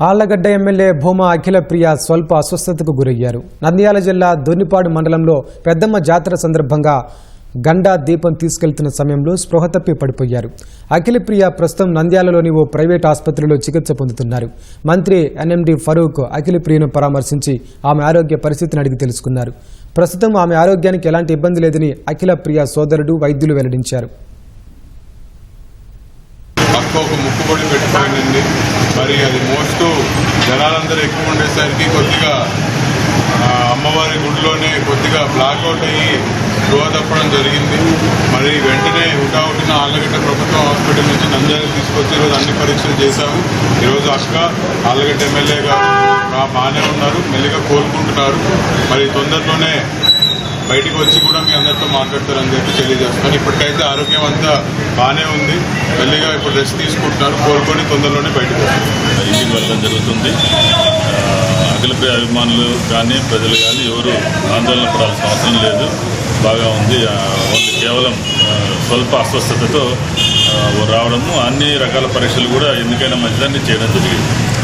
Allagadda MLA Bhuma Akhilapriya స్వల్ప అస్వస్థతకు గురయ్యారు. నంద్యాల జిల్లా దొన్నిపాడు మండలంలో పెద్దమ్మ జాతర సందర్భంగా గండా దీపం తీసుకెళ్తున్న సమయంలో స్పృహ తప్పి పడిపోయారు. అఖిలప్రియ ప్రస్తుతం నంద్యాలలోని ఓ ప్రైవేట్ ఆసుపత్రిలో చికిత్స పొందుతున్నారు. మంత్రి ఎన్ఎండి ఫరూక్ అఖిలప్రియను పరామర్శించి ఆమె ఆరోగ్య పరిస్థితిని అడిగి తెలుసుకున్నారు. ప్రస్తుతం ఆమె ఆరోగ్యానికి ఎలాంటి ఇబ్బంది లేదని అఖిలప్రియ సోదరుడు వైద్యులు వెల్లడించారు. మరి అది మోస్తూ జనాలందరూ ఎక్కువ ఉండేసరికి కొద్దిగా అమ్మవారి గుడిలోనే కొద్దిగా బ్లాక్అవుట్ అయ్యి స్పృహ తప్పడం జరిగింది. మరి వెంటనే హుటాహుటిన ఆళ్ళగడ్డ ప్రభుత్వ హాస్పిటల్ నుంచి నంద్యాల తీసుకొచ్చి ఈరోజు అన్ని పరీక్షలు చేశాము. ఈరోజు అక్క ఆళ్ళగడ్డ ఎమ్మెల్యే గారు బాగానే ఉన్నారు మెల్లిగా కోలుకుంటున్నారు. మరి తొందరలోనే బయటికి వచ్చి కూడా మీ అందరితో మాట్లాడతారని చెప్పి తెలియజేస్తున్నాను. ఇప్పటికైతే ఆరోగ్యం అంతా బాగానే ఉంది. మెల్లిగా ఇప్పుడు రెస్ట్ తీసుకుంటున్నారు. కోలుకొని తొందరలోనే బయటకు వస్తారు. వెళ్ళడం జరుగుతుంది. ఆ, అఖిలప్రియ అభిమానులు కానీ ప్రజలు కానీ ఎవరు ఆందోళన పడాల్సిన అవసరం లేదు. బాగా ఉంది. వాళ్ళు కేవలం స్వల్ప అస్వస్థతతో రావడము అన్ని రకాల పరీక్షలు కూడా ఎందుకైనా మంచిదాన్ని చేయడం జరిగింది.